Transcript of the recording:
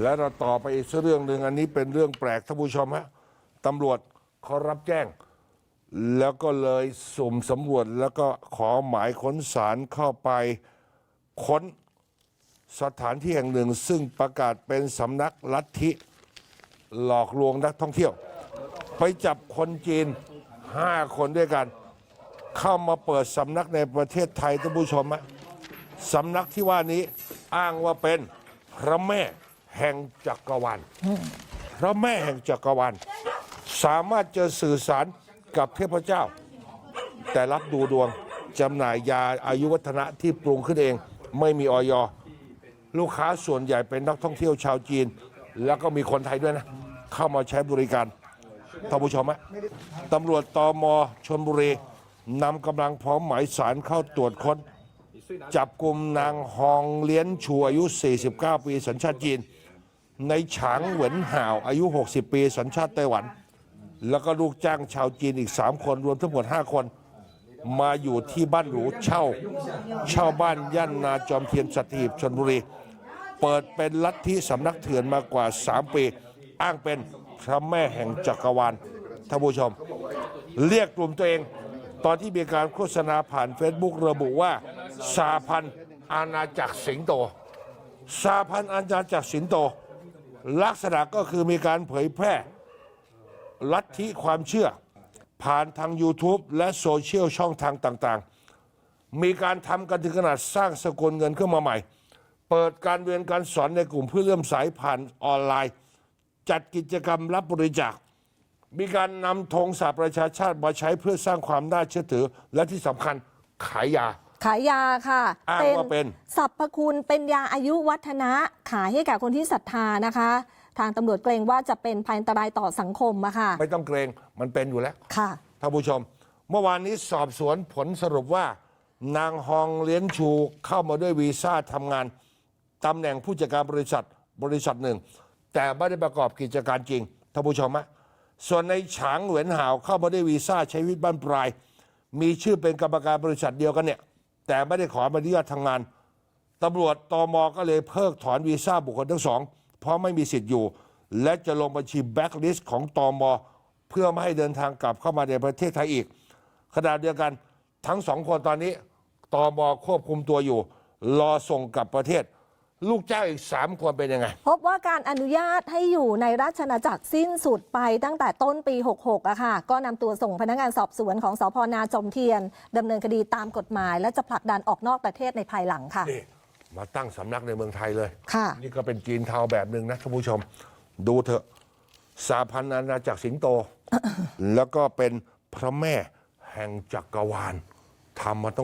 และเราต่อไปอีกเรื่องหนึ่งอันนี้เป็นเรื่องแปลกท่านผู้ชมฮะตำรวจเขารับแจ้ง แล้วก็เลยสุ่มสำรวจแล้วก็ขอหมายค้นสารเข้าไปค้นสถานที่แห่งหนึ่ง ซึ่งประกาศเป็นสำนักลัทธิหลอกลวงนักท่องเที่ยว ไปจับคนจีนห้าคนด้วยกัน เข้ามาเปิดสำนักในประเทศไทยท่านผู้ชมฮะสำนักที่ว่านี้อ้างว่าเป็นพระแม่ แห่งจักรวาลพระแม่แห่งจักรวาลสามารถจะสื่อสารกับเทพเจ้า แต่รับดูดวงจำหน่ายยาอายุวัฒนะที่ปรุงขึ้นเอง ไม่มีออยลูกค้าส่วนใหญ่เป็นนักท่องเที่ยวชาวจีน แล้วก็มีคนไทยด้วยนะ เข้ามาใช้บริการท่านผู้ชมฮะตำรวจตมชนบุรีนำกำลังพร้อมหมายสารเข้าตรวจค้น จับกลุ่มนางฮองเลี้ยนชูอายุ 49 ปีสัญชาติจีน ในฉางเหวินห่าวอายุ 60 ปี สัญชาติไต้หวัน แล้วก็ลูกจ้างชาวจีนอีก 3 คนรวมทั้งหมด 5 คน มาอยู่ที่บ้านหรูเช่า เช่าบ้านย่านนาจอมเทียนสัตหีบชนบุรี เปิดเป็นลัทธิสำนักเถื่อนมากว่า 3 ปี อ้างเป็นพระแม่แห่งจักรวาลท่านผู้ชม เรียกกลุ่มตัวเอง ตอนที่มีการโฆษณาผ่านเฟซบุ๊กระบุว่าสาพันธ์อาณาจักรสิงโตสาพันธ์อาณาจักรสิงโต ลักษณะก็คือมีการเผยแพร่ลัทธิความเชื่อ ผ่านทาง YouTube และโซเชียลช่องทางต่างๆ มีการทำกันถึงขนาดสร้างสกุลเงินขึ้นมาใหม่ เปิดการเรียนการสอนในกลุ่มเพื่อเลื่อมสายผ่านออนไลน์ จัดกิจกรรมรับบริจาค มีการนำธงสหประชาชาติมาใช้เพื่อสร้างความน่าเชื่อถือ และที่สำคัญขายยา ขายยาค่ะอ้างว่าเป็นสรรพคุณเป็นยาอายุวัฒนะขายให้กับคนที่ศรัทธานะคะ ทางตำรวจเกรงว่าจะเป็นภัยอันตรายต่อสังคมอะค่ะไม่ต้องเกรงมันเป็นอยู่แล้วค่ะท่านผู้ชม เมื่อวานนี้สอบสวนผลสรุปว่า นางฮองเลี้ยนชูเข้ามาด้วยวีซ่าทำงานตำแหน่งผู้จัดการบริษัทบริษัทหนึ่ง แต่ไม่ได้ประกอบกิจการจริงท่านผู้ชมฮะส่วนในฉางเหวินหาวเข้ามาด้วยวีซ่าใช้ชีวิตบ้านปลาย มีชื่อเป็นกรรมการบริษัทเดียวกันเนี่ย แต่ไม่ได้ขออนุญาตทำงงานตำรวจตอมอก็เลยเพิกถอนวีซ่าบุคคลทั้งสอง เพราะไม่มีสิทธิ์อยู่ และจะลงบัญชีแบ็กลิสต์ของตอมอเพื่อไม่ให้เดินทางกลับเข้ามาในประเทศไทยอีกขณะเดียวกันทั้งสองคนตอนนี้ตอมอควบคุมตัวอยู่ รอส่งกลับประเทศ ลูกจ้างอีกสามคนเป็นยังไง พบว่าการอนุญาตให้อยู่ในราชอาณาจักรสิ้นสุดไปตั้งแต่ต้นปี 66อะค่ะ ก็นำตัวส่งพนักงานสอบสวนของสพนาจอมเทียนดำเนินคดีตามกฎหมาย และจะผลักดันออกนอกประเทศในภายหลังค่ะ นี่ มาตั้งสำนักในเมืองไทยเลย ค่ะ นี่ก็เป็นจีนเทาแบบหนึ่งนะท่านผู้ชม ดูเถอะสาพันธ์อาณาจักรสิงโต แล้วก็เป็นพระแม่แห่งจักรวาลทำมาต้อง